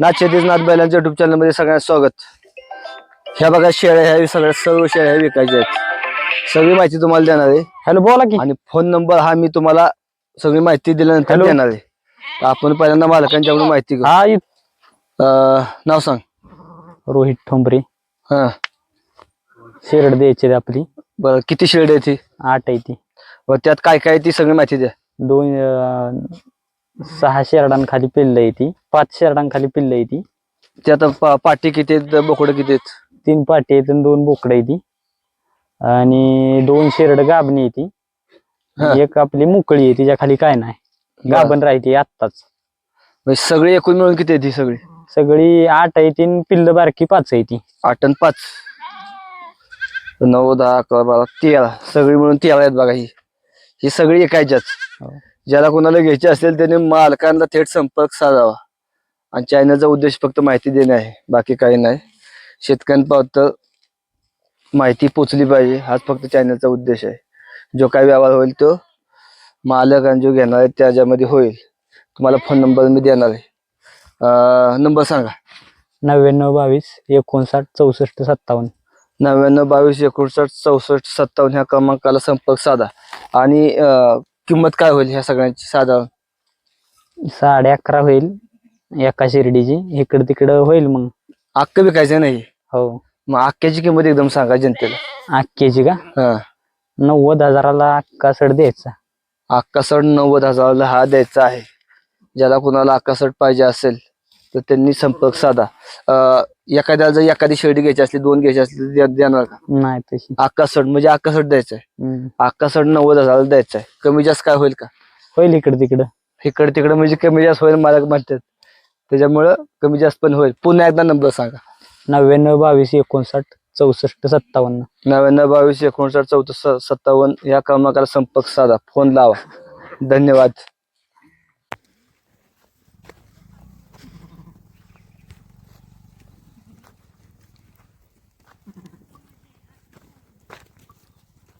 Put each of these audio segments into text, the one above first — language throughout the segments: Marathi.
नाथ शेतीच नाथ बैलांच्या युट्यूब चॅनलमध्ये सगळ्यांचं स्वागत. ह्या बघा शेळ्या ह्या सगळ्या सर्व शेळ्या विकायच्या आहेत. सगळी माहिती तुम्हाला देणार आहे. हॅलो बोला की. आणि फोन नंबर हा मी तुम्हाला सगळी माहिती दिल्यानंतर. देणार आहे. आपण पहिल्यांदा मालकांच्याकडून माहिती घेऊ. हा नाव सांग. रोहित ठोंबरे. हा. शेरड द्यायची आपली. बरं किती शेळी आहे ती? आठ आहे ती. त्यात काय काय ती सगळी माहिती द्या. दोन सहा शेरडांखाली पिल्ल आहे ती. पाच शेरडांखाली पिल्ल आहे ती. त्यात पा- पाटी किती आहेत बोकडं किती आहेत? तीन पाटी आहेत आणि दोन बोकडं आहे ती. आणि दोन शेरड गाबणी आहे ती. एक आपली मोकळी आहे तिच्या खाली काय नाही. गाभण राहते आत्ताच. म्हणजे सगळी एकूण मिळून किती आहे ती सगळी? सगळी आठ आहे ती आणि पिल्ल बारकी पाच आहे ती. आठ आणि पाच. नऊ दहा अकरा बारा तेरा. सगळी मिळून तेरा आहेत बघा ही. ही सगळी एकायच्याच हो. ज्याला कोणाला घ्यायची असेल त्याने मालकांना थेट संपर्क साधावा. आणि चॅनलचा उद्देश फक्त माहिती देणे आहे बाकी काही नाही. शेतकऱ्यांपर्यंत माहिती पोचली पाहिजे हाच फक्त चॅनलचा उद्देश आहे. जो काही व्यवहार होईल तो मालक आणि जो घेणार आहे त्याच्यामध्ये होईल. तुम्हाला फोन नंबर मी देणार आहे. नंबर सांगा. नव्याण्णव बावीस एकोणसाठ चौसष्ट सत्तावन्न. नव्याण्णव बावीस एकोणसाठ चौसष्ट सत्तावन्न ह्या क्रमांकाला संपर्क साधा. आणि किंमत काय होईल ह्या सगळ्यांची साधारण? साडे अकरा होईल एका शिर्डीची. इकडं तिकडं होईल मग. अक्क विकायचं नाही हो? मग अक्क्याची किंमत एकदम सांगा जनतेला. अक्केची का? हा. नव्वद हजाराला अक्का सड द्यायचा. अक्कासड नव्वद हजाराला हा द्यायचा आहे. ज्याला कुणाला अक्कासड पाहिजे असेल तर त्यांनी संपर्क साधा. अं, एखाद्याला जर एखादी शेळी घ्यायची असली दोन घ्यायची असली तर द्या- देणार का? नाही तशी. अक्कासड म्हणजे अक्कासड द्यायचं आहे. हम्म. अक्कासड नव्वद हजाराला द्यायचं आहे. कमी जास्त काय होईल का? होईल इकडं तिकडं. इकडे तिकडे म्हणजे कमी जास्त होईल मालक म्हणतात. त्याच्यामुळं कमी जास्त पण होईल. पुन्हा एकदा नंबर सांगा. नव्याण्णव बावीस एकोणसाठ चौसष्ट सत्तावन्न. नव्याण्णव बावीस एकोणसाठ चौदा सत्तावन्न या क्रमांकाला संपर्क साधा. फोन लावा. धन्यवाद.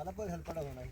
मला पण हेल्प होणार